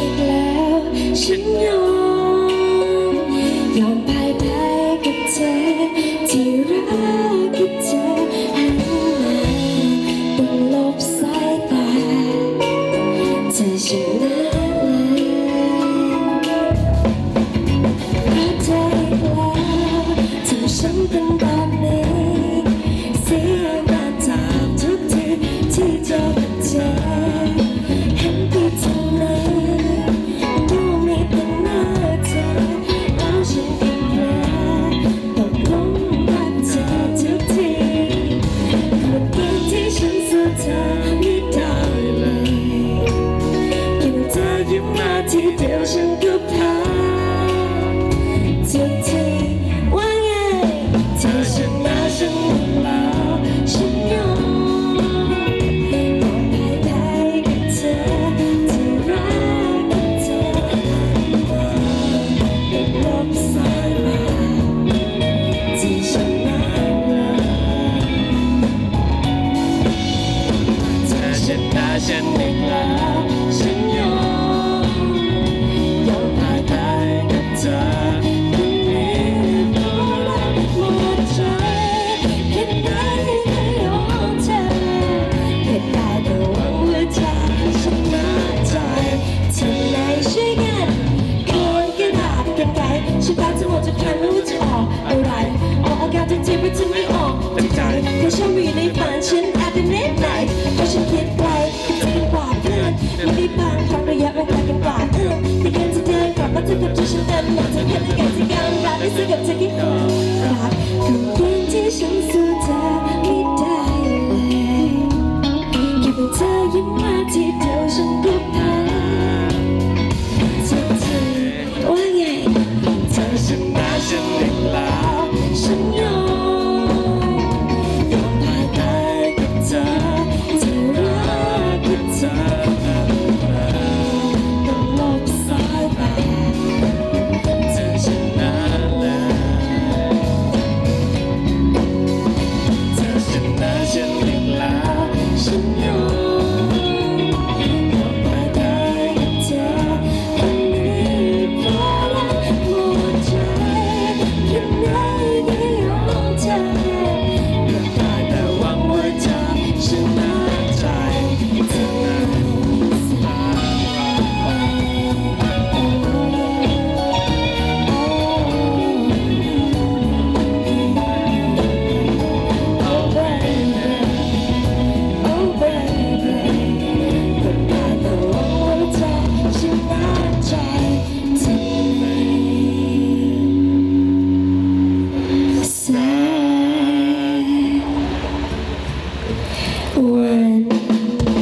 อีกแล้ว ฉันยอม ยอมพ่ายแพ้กับเธอ ที่รักกับเธอหันมาต้อลบสายตา เธอชนะแล้วเพราะเธออีกแล้วเธอฉันเป็น อได้เลยยิ่เธอยิ้มมาทีเดียวฉันก็แพ้ Thank you. when